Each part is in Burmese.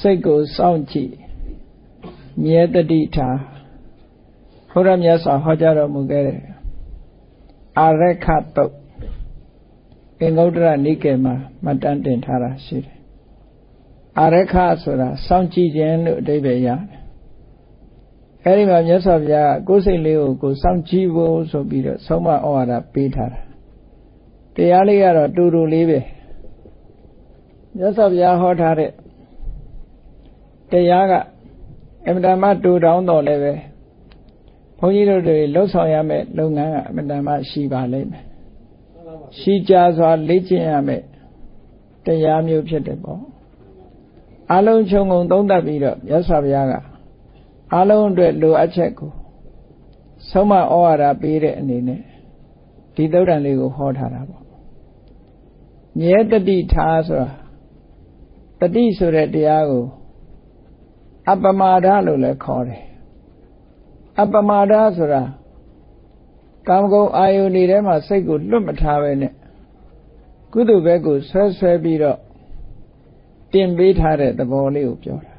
စိတ်ကိုစောင့်ကြည့်မြဲတတိထားဘုရားမြတ်စွာဟောကြားတော်မူခဲ့တဲ့အာရခတုတ်အင်္ဂုတ္တရနိကေမှာမှတ်တမ်းတင်ထားတာရှိတယ်အာရခဆိုတာစောင့်ကြည့်ခြင်းလို့အဓိပ္ပာယ်ရတယ်အဲဒီမှာမြတ်စွာဘုရားကိုယ်စိတ်လေးကိုကိုစောင့်ကြည့်ဖို့ဆိုပြီးတော့ဆုံးမဩဝါဒပေးထားတာတရားလေးကတော့တူတူလေးပဲမြတ်စွာဘုရားဟောထားတဲ့ တရားကအမြဲတမ်းတူတောင်းတော်လည်းပဲဘုန်းကြီးတို့တွေလှုပ်ဆောင်ရမယ့်လုပ်ငန်းကအမြဲတမ်းရှိပါလိမ့်မယ်ရှိကြစွာလေ့ကျင့်ရမယ်တရားမျိုးဖြစ်တယ်ပေါ့အလုံးခြုံငုံသုံးသပ်ပြီးတော့မြတ်စွာဘုရားကအလုံးအတွက်လိုအပ်ချက်ကိုဆုံးမဩဝါဒပေးတဲ့အနေနဲ့ဒီသုဒ္ဓံလေးကိုဟောထားတာပေါ့မြဲတတိထားဆိုတာတတိဆိုတဲ့တရားကို အပမာဒလို့လည်းခေါ်တယ်အပမာဒဆိုတာကာမဂုဏ်အာယုန်တွေထဲမှာစိတ်ကိုလွတ်မထားပဲနဲ့ကုသိုလ်ဘက်ကိုဆွဲဆွဲပြီးတော့တင်ပေးထားတဲ့သဘောလေးကိုပြောတာ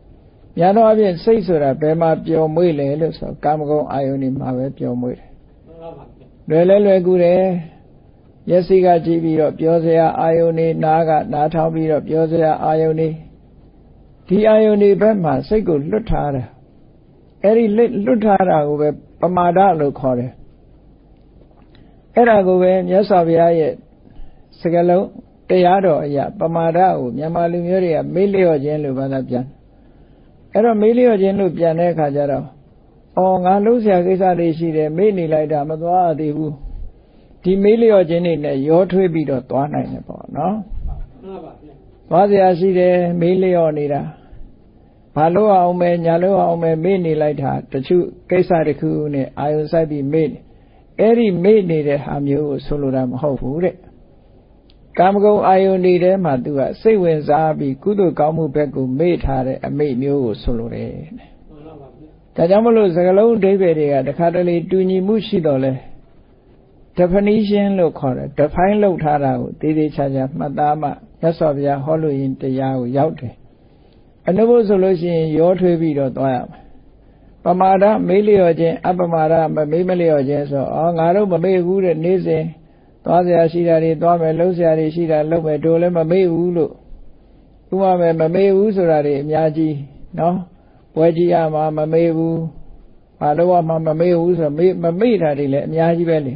။ညာတော့အပြင်စိတ်ဆိုတာဘယ်မှာပျော်မွေ့လဲလို့ဆိုကာမဂုဏ်အာယုန်တွေမှာပဲပျော်မွေ့တယ်။လွယ်လဲလွယ်ကူတယ်။မျက်စိကကြည့်ပြီးတော့ပြောစရာအာယုန်တွေနားကနားထောင်ပြီးတော့ပြောစရာအာယုန်တွေ ဒီအာယုန်တွေဘက်မှာစိတ်ကိုလွတ်ထားတာ။အဲဒီလွတ်ထားတာကိုပဲပမာဒလို့ခေါ်တယ်။အဲ့ဒါကိုပဲမြတ်စွာဘုရားရဲ့စကလုံးတရားတော်အရာပမာဒကိုမြန်မာလူမျိုးတွေကမေးလျော့ခြင်းလို့ဘာသာပြန်အဲ့တော့မေးလျော့ခြင်းလို့ပြန်တဲ့အခါကျတော့အော်ငါလှုပ်ရှားကိစ္စတွေရှိတယ်မေးနေလိုက်တာမသွားသေးဘူးဒီမေးလျော့ခြင်းတွေနဲ့ရောထွေးပြီးတော့သွားနိုင်တယ်ပေါ့နော်မှန်ပါဗျာသွားเสียရှိတယ်မေးလျော့နေတာ ဘာလို့အောင်မဲညာလို့အောင်မဲမေ့နေလိုက်တာတချို့ကိစ္စတခုနဲ့အာယုစိုက်ပြီးမေ့အဲ့ဒီမေ့နေတဲ့ဟာမျိုးကိုဆိုလိုတာမဟုတ်ဘူးတဲ့ကာမဂုဏ်အာယုန်တွေထဲမှာသူကစိတ်ဝင်စားပြီးကုသိုလ်ကောင်းမှုဘက်ကိုမေ့ထားတဲ့အမိတ်မျိုးကိုဆိုလိုတယ်ဒါကြောင့်မလို့စကလုံးအဓိပ္ပာယ်တွေကတခါတလေတူညီမှုရှိတော့လဲ definition လို့ခေါ်တယ် define လုပ်ထားတာကိုသေးသေးချာချာမှတ်သားမှမြတ်စွာဘုရားဟောလို့ရင်တရားကိုရောက်တယ် အနုဘုဆိုလို့ရှိရင်ရောထွေးပြီးတော့သွားရမယ်ပမာဒမေးလျော့ခြင်းအပမာဒမမေးမလျော့ခြင်းဆိုအော်ငါတို့မမေ့ဘူးတဲ့နေ့စဉ်သွားစရာရှိတာတွေသွားမယ်လှုပ်စရာတွေရှိတာလှုပ်မယ်တို့လည်းမမေ့ဘူးလို့ဥပမာမမေ့ဘူးဆိုတာတွေအများကြီးနော်ပွဲကြီးရမှာမမေ့ဘူးဘာလို့မှမမေ့ဘူးဆိုတော့မေ့မမေ့တာတွေလည်းအများကြီးပဲလေ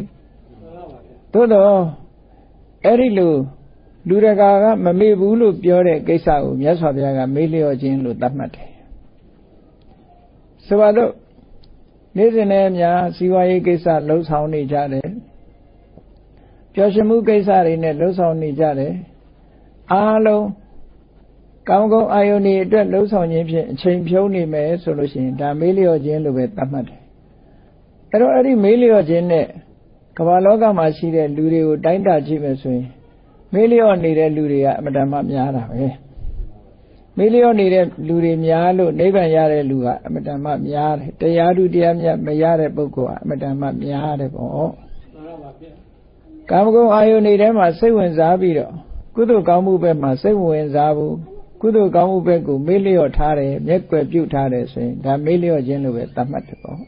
သို့တော့အဲ့ဒီလို လူတကာကမမေ့ဘူးလို့ပြောတဲ့ကိစ္စကိုမြတ်စွာဘုရားကမေ့လျော့ခြင်းလို့သတ်မှတ်တယ်ဆိုပါတော့နေ့စဉ်နဲ့အများစီဝါရေးကိစ္စလှုပ်ဆောင်နေကြတယ်ပျော်ရွှင်မှုကိစ္စတွေနဲ့လှုပ်ဆောင်နေကြတယ်အားလုံးကောင်းကောင်းအာယုန်တွေအတွက်လှုပ်ဆောင်ခြင်းဖြင့်အချိန်ဖြုံးနေမယ်ဆိုလို့ရှိရင်ဒါမေးလျော့ခြင်းလို့ပဲသတ်မှတ်တယ်အဲ့တော့အဲ့ဒီမေးလျော့ခြင်းနဲ့ကမ္ဘာလောကမှာရှိတဲ့လူတွေကိုတိုင်းတာကြည့်မယ်ဆိုရင် မေးလျော့နေတဲ့လူတွေကအမတန်မှများတာပဲမေးလျော့နေတဲ့လူတွေများလို့နိဗ္ဗာန်ရတဲ့လူကအမတန်မှများတယ်တရားဓုတရားမြတ်မရတဲ့ပုဂ္ဂိုလ်ကအမတန်မှများတယ်ပေါ့ကာမဂုဏ်အာယုန်တွေထဲမှာစိတ်ဝင်စားပြီးတော့ကုသိုလ်ကောင်းမှုဘက်မှာစိတ်ဝင်စားဘူးကုသိုလ်ကောင်းမှုဘက်ကိုမေ့လျော့ထားတယ်မျက်ကွယ်ပြုတ်ထားတယ်ဆိုရင်ဒါမေ့လျော့ခြင်းလို့ပဲသတ်မှတ်တယ်ပေါ့